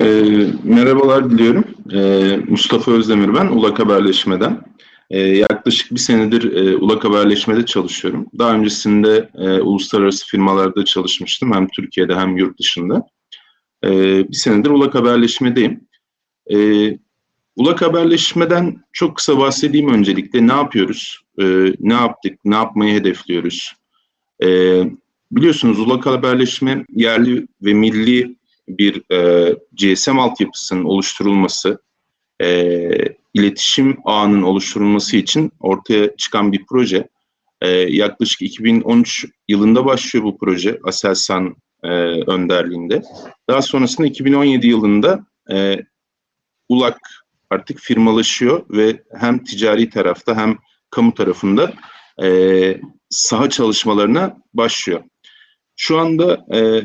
E, merhabalar diliyorum. E, Mustafa Özdemir ben, Ulak Haberleşme'den. E, yaklaşık bir senedir e, Ulak Haberleşme'de çalışıyorum. Daha öncesinde e, uluslararası firmalarda çalışmıştım. Hem Türkiye'de hem yurt dışında. E, bir senedir Ulak Haberleşme'deyim. E, Ulak Haberleşme'den çok kısa bahsedeyim öncelikle. Ne yapıyoruz? E, ne yaptık? Ne yapmayı hedefliyoruz? E, biliyorsunuz Ulak Haberleşme yerli ve milli bir e, GSM altyapısının oluşturulması, e, iletişim ağının oluşturulması için ortaya çıkan bir proje. E, yaklaşık 2013 yılında başlıyor bu proje Aselsan e, önderliğinde. Daha sonrasında 2017 yılında e, ULAK artık firmalaşıyor ve hem ticari tarafta hem kamu tarafında e, saha çalışmalarına başlıyor. Şu anda e,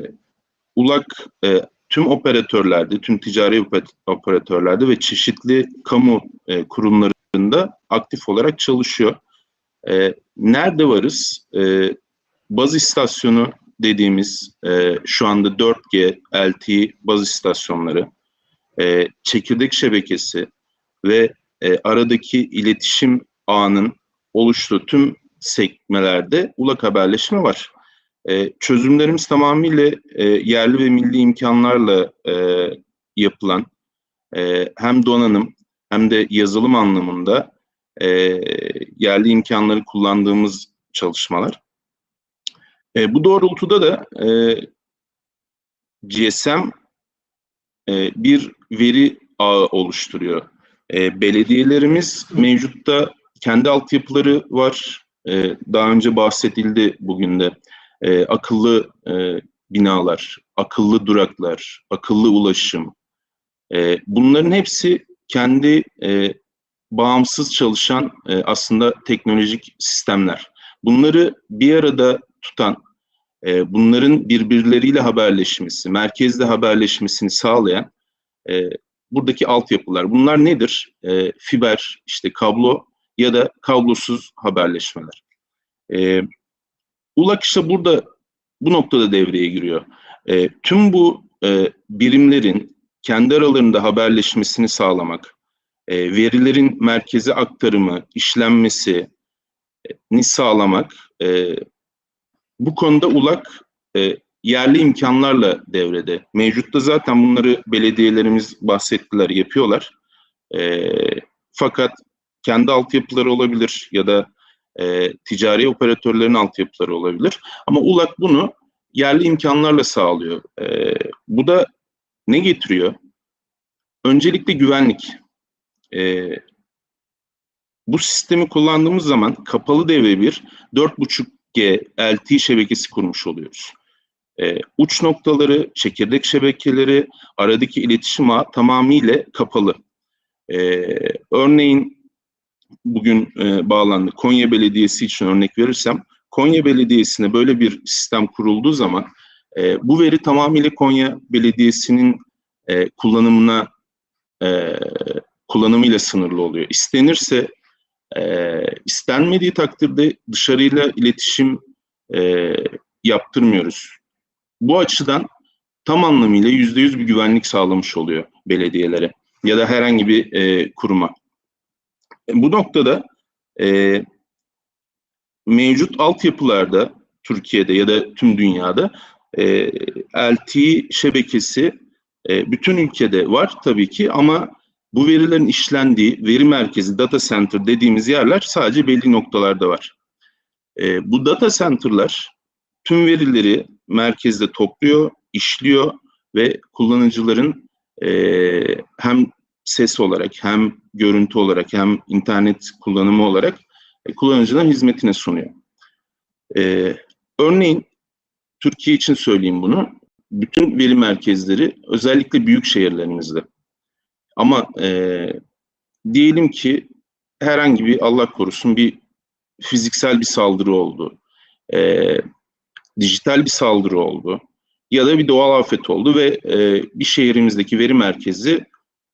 ULAK e, tüm operatörlerde, tüm ticari operatörlerde ve çeşitli kamu e, kurumlarında aktif olarak çalışıyor. E, nerede varız? E, baz istasyonu dediğimiz e, şu anda 4G, LTE baz istasyonları, e, çekirdek şebekesi ve e, aradaki iletişim ağının oluştuğu tüm sekmelerde ulak haberleşme var. E, çözümlerimiz tamamıyla e, yerli ve milli imkanlarla e, yapılan e, hem donanım hem de yazılım anlamında e, yerli imkanları kullandığımız çalışmalar. E, bu doğrultuda da e, GSM e, bir veri ağı oluşturuyor. E, belediyelerimiz mevcutta kendi altyapıları var. E, daha önce bahsedildi bugün de e, akıllı e, binalar, akıllı duraklar, akıllı ulaşım. E, bunların hepsi kendi e, bağımsız çalışan e, aslında teknolojik sistemler. Bunları bir arada tutan, e, bunların birbirleriyle haberleşmesi, merkezde haberleşmesini sağlayan e, buradaki altyapılar. Bunlar nedir? E, fiber, işte kablo ya da kablosuz haberleşmeler. E, ULAK işte burada bu noktada devreye giriyor. E, tüm bu e, birimlerin kendi aralarında haberleşmesini sağlamak, e, verilerin merkeze aktarımı, işlenmesini sağlamak, e, bu konuda ULAK e, yerli imkanlarla devrede. Mevcutta zaten bunları belediyelerimiz bahsettiler, yapıyorlar. E, fakat kendi altyapıları olabilir ya da e, ticari operatörlerin altyapıları olabilir. Ama ULAK bunu yerli imkanlarla sağlıyor. E, bu da ne getiriyor? Öncelikle güvenlik. E, bu sistemi kullandığımız zaman kapalı devre bir 4.5G LTE şebekesi kurmuş oluyoruz. E, uç noktaları, çekirdek şebekeleri, aradaki iletişim ağı tamamıyla kapalı. E, örneğin bugün e, bağlandı. Konya Belediyesi için örnek verirsem, Konya Belediyesi'ne böyle bir sistem kurulduğu zaman e, bu veri tamamıyla Konya Belediyesi'nin e, kullanımına e, kullanımıyla sınırlı oluyor. İstenirse e, istenmediği takdirde dışarıyla iletişim e, yaptırmıyoruz. Bu açıdan tam anlamıyla yüzde yüz bir güvenlik sağlamış oluyor belediyelere ya da herhangi bir e, kuruma. Bu noktada e, mevcut altyapılarda Türkiye'de ya da tüm dünyada e, LTE şebekesi e, bütün ülkede var tabii ki ama bu verilerin işlendiği veri merkezi data center dediğimiz yerler sadece belli noktalarda var. E, bu data center'lar tüm verileri merkezde topluyor, işliyor ve kullanıcıların e, hem ses olarak hem görüntü olarak hem internet kullanımı olarak e, hizmetine sunuyor. E, örneğin Türkiye için söyleyeyim bunu. Bütün veri merkezleri özellikle büyük şehirlerimizde. Ama e, diyelim ki herhangi bir Allah korusun bir fiziksel bir saldırı oldu. E, dijital bir saldırı oldu. Ya da bir doğal afet oldu ve e, bir şehrimizdeki veri merkezi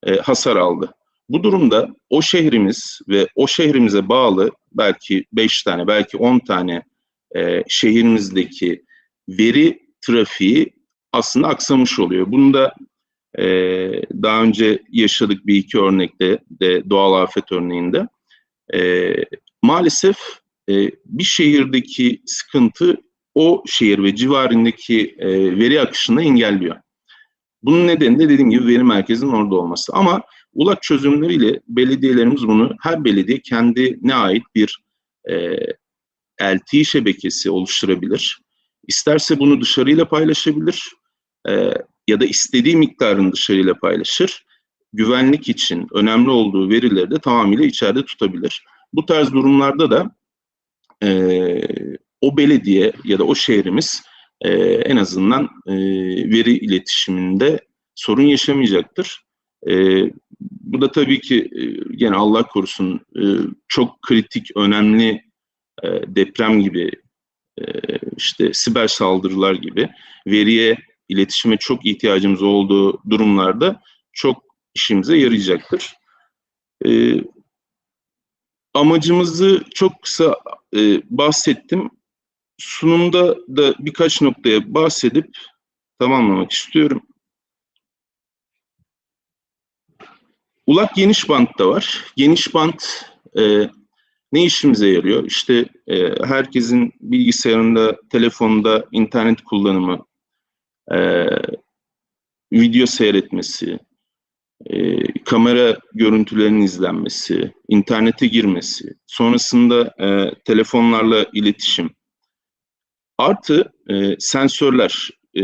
e, hasar aldı. Bu durumda o şehrimiz ve o şehrimize bağlı belki 5 tane, belki 10 tane e, şehrimizdeki veri trafiği aslında aksamış oluyor. Bunu da E, daha önce yaşadık bir iki örnekte de doğal afet örneğinde. E, maalesef e, bir şehirdeki sıkıntı o şehir ve civarındaki e, veri akışını engelliyor. Bunun nedeni de dediğim gibi veri merkezinin orada olması. Ama ulak çözümleriyle belediyelerimiz bunu her belediye kendine ait bir e, LTE şebekesi oluşturabilir. İsterse bunu dışarıyla paylaşabilir e, ya da istediği miktarın dışarıyla paylaşır. Güvenlik için önemli olduğu verileri de tamamıyla içeride tutabilir. Bu tarz durumlarda da e, o belediye ya da o şehrimiz e, en azından e, veri iletişiminde sorun yaşamayacaktır. E, bu da tabii ki e, gene Allah korusun e, çok kritik, önemli e, deprem gibi e, işte siber saldırılar gibi veriye, iletişime çok ihtiyacımız olduğu durumlarda çok işimize yarayacaktır. E, amacımızı çok kısa e, bahsettim. Sunumda da birkaç noktaya bahsedip tamamlamak istiyorum. Ulak geniş bant da var. Geniş bant e, ne işimize yarıyor? İşte e, herkesin bilgisayarında, telefonda internet kullanımı, e, video seyretmesi, e, kamera görüntülerinin izlenmesi, internete girmesi, sonrasında e, telefonlarla iletişim, artı e, sensörler, e,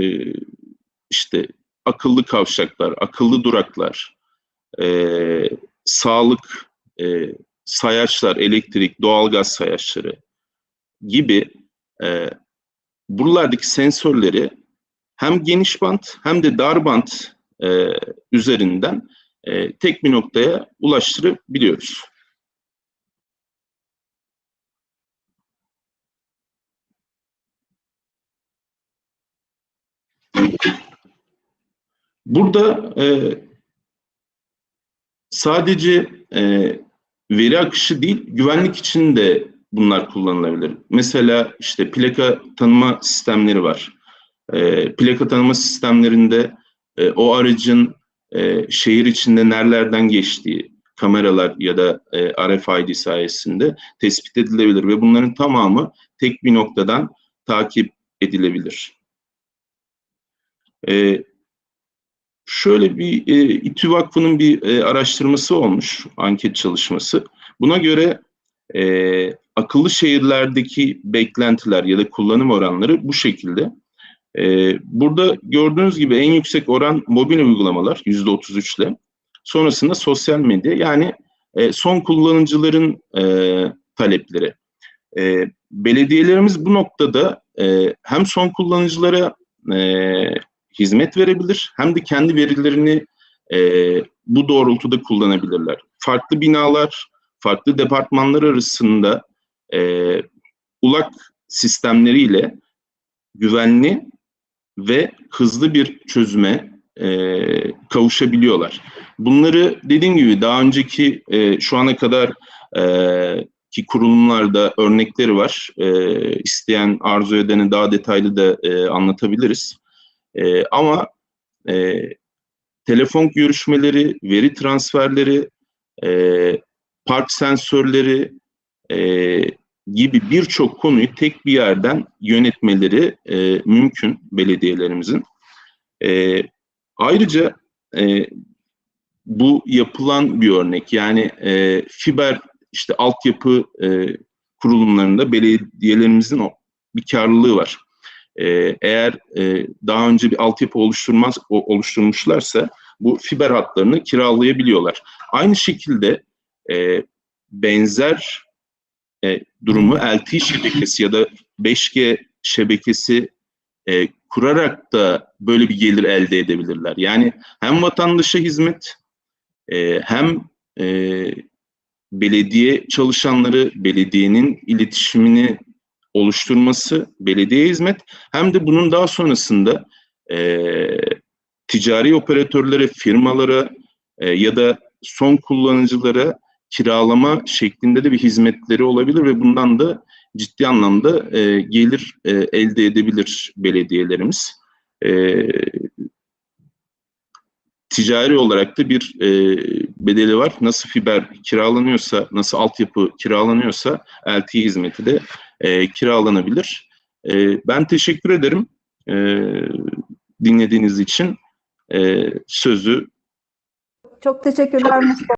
işte akıllı kavşaklar, akıllı duraklar, e, sağlık e, sayaçlar, elektrik, doğalgaz sayaçları gibi e, buralardaki sensörleri hem geniş bant hem de dar bant e, üzerinden e, tek bir noktaya ulaştırabiliyoruz. Burada e, sadece e, veri akışı değil, güvenlik için de bunlar kullanılabilir. Mesela işte plaka tanıma sistemleri var. E, plaka tanıma sistemlerinde e, o aracın e, şehir içinde nerelerden geçtiği, kameralar ya da e, RFID sayesinde tespit edilebilir ve bunların tamamı tek bir noktadan takip edilebilir. E, şöyle bir e, İTÜ Vakfı'nın bir e, araştırması olmuş, anket çalışması. Buna göre e, akıllı şehirlerdeki beklentiler ya da kullanım oranları bu şekilde. E, burada gördüğünüz gibi en yüksek oran mobil uygulamalar %33 ile. Sonrasında sosyal medya yani e, son kullanıcıların e, talepleri. E, belediyelerimiz bu noktada e, hem son kullanıcılara e, hizmet verebilir hem de kendi verilerini e, bu doğrultuda kullanabilirler. Farklı binalar, farklı departmanlar arasında e, ulak sistemleriyle güvenli ve hızlı bir çözüme e, kavuşabiliyorlar. Bunları dediğim gibi daha önceki e, şu ana kadar e, ki kurulumlarda örnekleri var. E, isteyen arzu edeni daha detaylı da e, anlatabiliriz. E, ama e, telefon görüşmeleri, veri transferleri, e, park sensörleri e, gibi birçok konuyu tek bir yerden yönetmeleri e, mümkün belediyelerimizin. E, ayrıca e, bu yapılan bir örnek yani e, fiber işte altyapı e, kurulumlarında belediyelerimizin o bir karlılığı var. E, eğer e, daha önce bir altyapı oluşturmaz oluşturmuşlarsa bu fiber hatlarını kiralayabiliyorlar. Aynı şekilde e, benzer e, durumu LTE şebekesi ya da 5G şebekesi e, kurarak da böyle bir gelir elde edebilirler. Yani hem vatandaşa hizmet e, hem e, belediye çalışanları, belediyenin iletişimini oluşturması, belediye hizmet hem de bunun daha sonrasında e, ticari operatörlere, firmalara e, ya da son kullanıcılara kiralama şeklinde de bir hizmetleri olabilir ve bundan da ciddi anlamda e, gelir e, elde edebilir belediyelerimiz. E, ticari olarak da bir e, bedeli var. Nasıl fiber kiralanıyorsa, nasıl altyapı kiralanıyorsa LTE hizmeti de e, kiralanabilir. E, ben teşekkür ederim e, dinlediğiniz için. E, sözü Çok teşekkürler Mustafa.